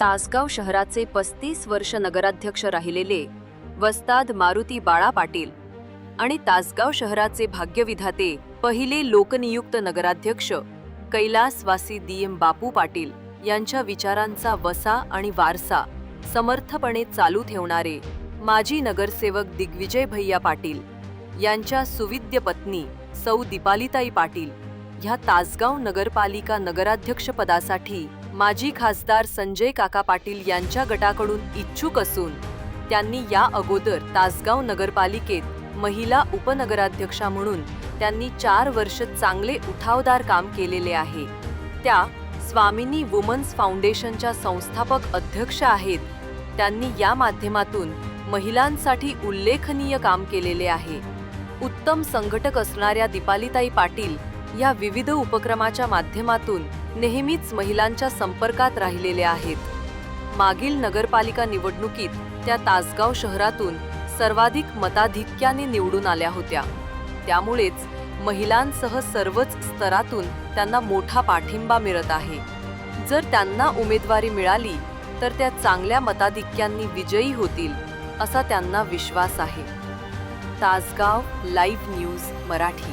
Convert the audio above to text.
तासगाव शहराचे पस्तीस वर्ष नगराध्यक्ष राहिलेले वस्ताद मारुती बाळा पाटील आणि तासगाव शहराचे भाग्यविधाते पहिले लोकनियुक्त नगराध्यक्ष कैलासवासी दीएम बापू पाटील यांच्या विचारांचा वसा आणि वारसा समर्थपणे चालू ठेवणारे माजी नगरसेवक दिग्विजय भैया पाटील यांच्या सुविद्य पत्नी सौ दीपालिताई पाटील ह्या तासगाव नगरपालिका नगराध्यक्षपदासाठी माजी खासदार संजय काका पाटील यांच्या गटाकडून इच्छुक असून त्यांनी या अगोदर तासगाव नगरपालिकेत महिला उपनगराध्यक्षा म्हणून त्यांनी चार वर्ष चांगले उठावदार काम केलेले आहे. त्या स्वामिनी वुमन्स फाउंडेशनच्या संस्थापक अध्यक्ष आहेत. त्यांनी या माध्यमातून महिलांसाठी उल्लेखनीय काम केलेले आहे. उत्तम संघटक असणाऱ्या दीपालिताई पाटील या विविध उपक्रमाच्या माध्यमातून नेहमीच महिलांच्या संपर्कात राहिलेल्या आहेत. मागील नगरपालिका निवडणुकीत त्या तासगाव शहरातून सर्वाधिक मताधिक्याने निवडून आल्या होत्या. त्यामुळेच महिलांसह सर्वच स्तरातून त्यांना मोठा पाठिंबा मिळत आहे. जर त्यांना उमेदवारी मिळाली तर त्या चांगल्या मताधिक्यांनी विजयी होतील असा त्यांना विश्वास आहे. Tasgaon live news Marathi.